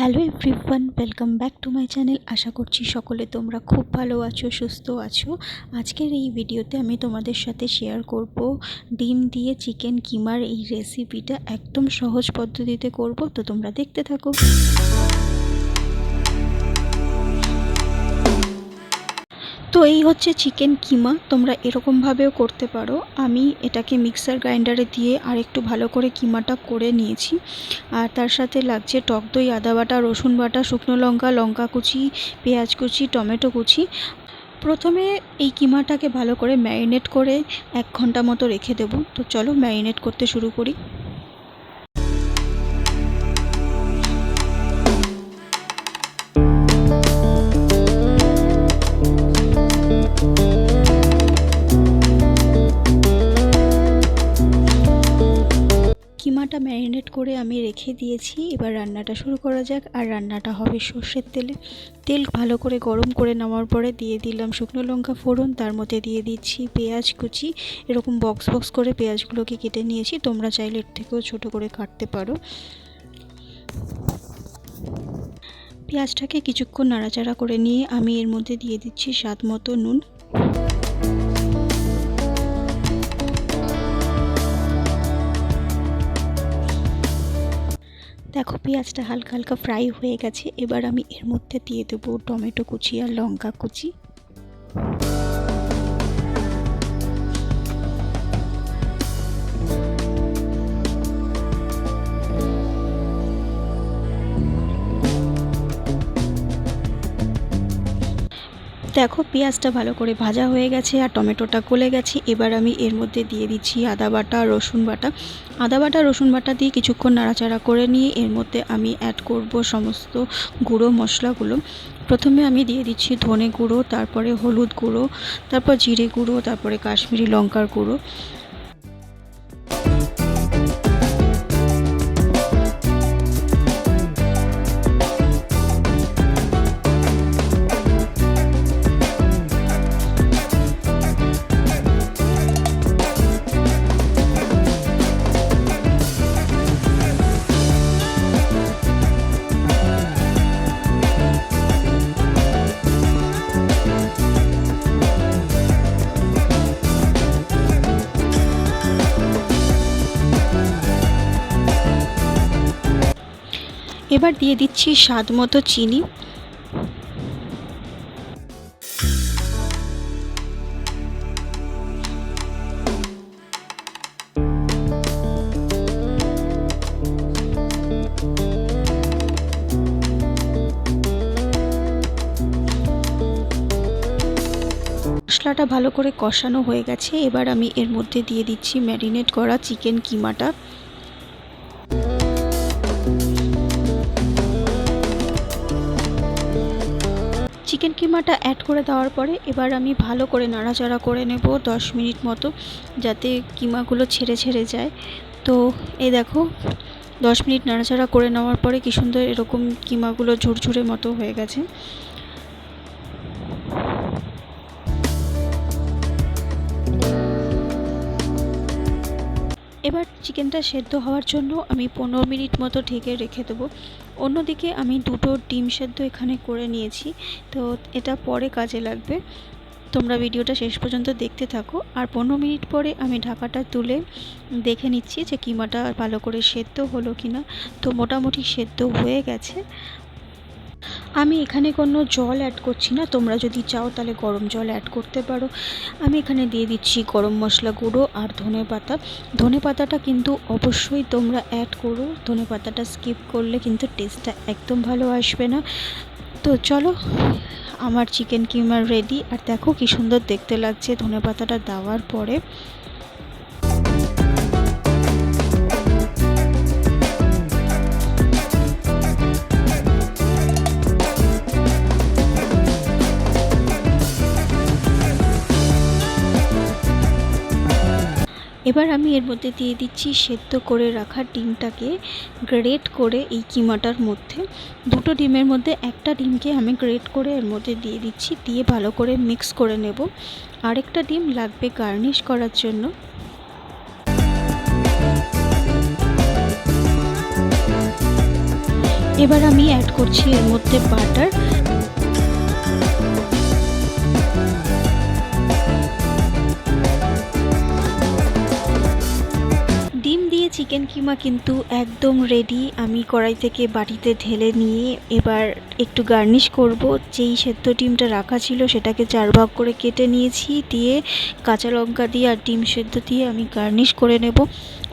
Hello everyone, welcome back to my channel. আশা করছি সকলে তোমরা খুব ভালো আছো, সুস্থ আছো। আজকের এই ভিডিওতে আমি তোমাদের সাথে শেয়ার করব ডিম দিয়ে চিকেন কিমার এই রেসিপিটা একদম সহজ পদ্ধতিতে করব, তো তোমরা দেখতে থাকো। তো এই হচ্ছে চিকেন কিমা, তোমরা এরকমভাবেও করতে পারো। আমি এটাকে মিক্সার গ্রাইন্ডারে দিয়ে আর একটু ভালো করে কিমাটা করে নিয়েছি। আর তার সাথে লাগছে টক দই, আদা বাটা, রসুন বাটা, শুকনো লঙ্কা লঙ্কা কুচি, পেঁয়াজ কুচি, টমেটো কুচি। প্রথমে এই কিমাটাকে ভালো করে ম্যারিনেট করে এক ঘণ্টা মতো রেখে দেবো। তো চলো ম্যারিনেট করতে শুরু করি। করে আমি রেখে দিয়েছি। এবার রান্নাটা শুরু করা যাক। আর রান্নাটা হবে সর্ষের তেলে। তেল ভালো করে গরম করে নেওয়ার পরে দিয়ে দিলাম শুকনো লঙ্কা ফোড়ন। তার মধ্যে দিয়ে দিচ্ছি পেঁয়াজ কুচি। এরকম বক্স বক্স করে পেঁয়াজগুলোকে কেটে নিয়েছি। তোমরা চাইলে এর থেকেও ছোট করে কাটতে পারো। পেঁয়াজটাকে কিছুক্ষণ নাড়াচাড়া করে নিয়ে আমি এর মধ্যে দিয়ে দিচ্ছি স্বাদ মতো নুন। দেখো, পেঁয়াজটা হালকা হালকা ফ্রাই হয়ে গেছে। এবার আমি এর মধ্যে দিয়ে দেবো টমেটো কুচি আর লঙ্কা কুচি। দেখো, পেঁয়াজটা ভালো করে ভাজা হয়ে গেছে আর টমেটোটা গলে গেছে। এবার আমি এর মধ্যে দিয়ে দিচ্ছি আদা বাটা, রসুন বাটা। আদা বাটা, রসুন বাটা দিয়ে কিছুক্ষণ নাড়াচাড়া করে নিয়ে এর মধ্যে আমি অ্যাড করব সমস্ত গুঁড়ো মশলাগুলো। প্রথমে আমি দিয়ে দিচ্ছি ধনে গুঁড়ো, তারপরে হলুদ গুঁড়ো, তারপর জিরে গুঁড়ো, তারপরে কাশ্মীরি লঙ্কার গুঁড়ো। এবার দিয়ে দিচ্ছি স্বাদ মতো চিনি। মশলাটা ভালো করে কষানো হয়ে গেছে। এবার আমি এর মধ্যে দিয়ে দিচ্ছি ম্যারিনেট করা চিকেন কিমাটা। চিকেন কিমাটা অ্যাড করে দেওয়ার পরে এবার আমি ভালো করে নাড়াচাড়া করে নেব দশ মিনিট মতো, যাতে কিমাগুলো ছেড়ে ছেড়ে যায়। তো এই দেখো, দশ মিনিট নাড়াচাড়া করে নেওয়ার পরে কী সুন্দর এরকম কিমাগুলো ঝুরঝুরে মতো হয়ে গেছে। এবার চিকেনটা সেদ্ধ হওয়ার জন্য আমি পনেরো মিনিট মতো ঢেকে রেখে দেবো। অন্যদিকে আমি দুটো ডিম সেদ্ধ এখানে করে নিয়েছি। তো এটা পরে কাজে লাগবে। তোমরা ভিডিওটা শেষ পর্যন্ত দেখতে থাকো। আর পনেরো মিনিট পরে আমি ঢাকাটা তুলে দেখে নিচ্ছি যে কিমাটা ভালো করে সেদ্ধ হলো কিনা। তো মোটামুটি সেদ্ধ হয়ে গেছে। আমি এখানে কোনো জল অ্যাড করছি না। তোমরা যদি চাও তাহলে গরম জল অ্যাড করতে পারো। আমি এখানে দিয়ে দিচ্ছি গরম মশলা গুঁড়ো আর ধনে পাতা। ধনে পাতাটা কিন্তু অবশ্যই তোমরা অ্যাড করো। ধনে পাতাটা স্কিপ করলে কিন্তু টেস্টটা একদম ভালো আসবে না। তো চলো, আমার চিকেন কিমার রেডি আর দেখো কি সুন্দর দেখতে লাগছে ধনে পাতাটা দেওয়ার পরে। এবার আমি এর মধ্যে দিয়ে দিচ্ছি সেদ্ধ করে রাখা ডিমটাকে গ্রেট করে এই কিমাটার মধ্যে। দুটো ডিমের মধ্যে একটা ডিমকে আমি গ্রেট করে এর মধ্যে দিয়ে দিচ্ছি, দিয়ে ভালো করে মিক্স করে নেব। আরেকটা ডিম লাগবে গার্নিশ করার জন্য। এবার আমি অ্যাড করছি এর মধ্যে বাটার চিকেন কিমা কিন্তু একদম রেডি আমি কড়াই থেকে বাটিতে ঢেলে নিয়ে এবার একটু গার্নিশ করব। যেই সেদ্ধ ডিমটা রাখা ছিল সেটাকে চার ভাগ করে কেটে নিয়েছি। দিয়ে কাঁচা লঙ্কা দিয়ে আর ডিম সেদ্ধ দিয়ে আমি গার্নিশ করে নেব।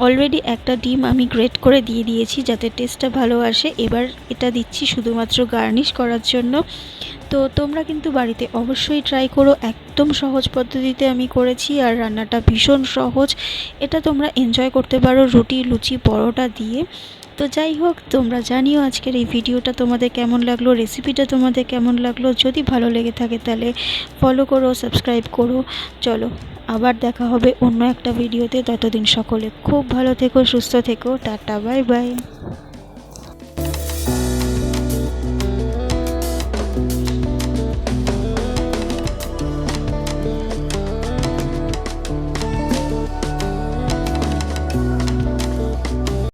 অলরেডি একটা ডিম আমি গ্রেট করে দিয়ে দিয়েছি যাতে টেস্টটা ভালো আসে। এবার এটা দিচ্ছি শুধুমাত্র গার্নিশ করার জন্য। তো তোমরা কিন্তু বাড়িতে অবশ্যই ট্রাই করো। একদম সহজ পদ্ধতিতে আমি করেছি আর রান্নাটা ভীষণ সহজ। এটা তোমরা এনজয় করতে পারো রুটি, লুচি, পরোটা দিয়ে। তো যাই হোক, তোমরা জানিও আজকের এই ভিডিওটা তোমাদের কেমন লাগল রেসিপিটা তোমাদের কেমন লাগল। যদি ভালো লেগে থাকে তাহলে ফলো করো সাবস্ক্রাইব করো। চলো, আবার দেখা হবে অন্য একটা ভিডিওতে। ততদিন সকলে খুব ভালো থেকো, সুস্থ থেকো। Tata bye bye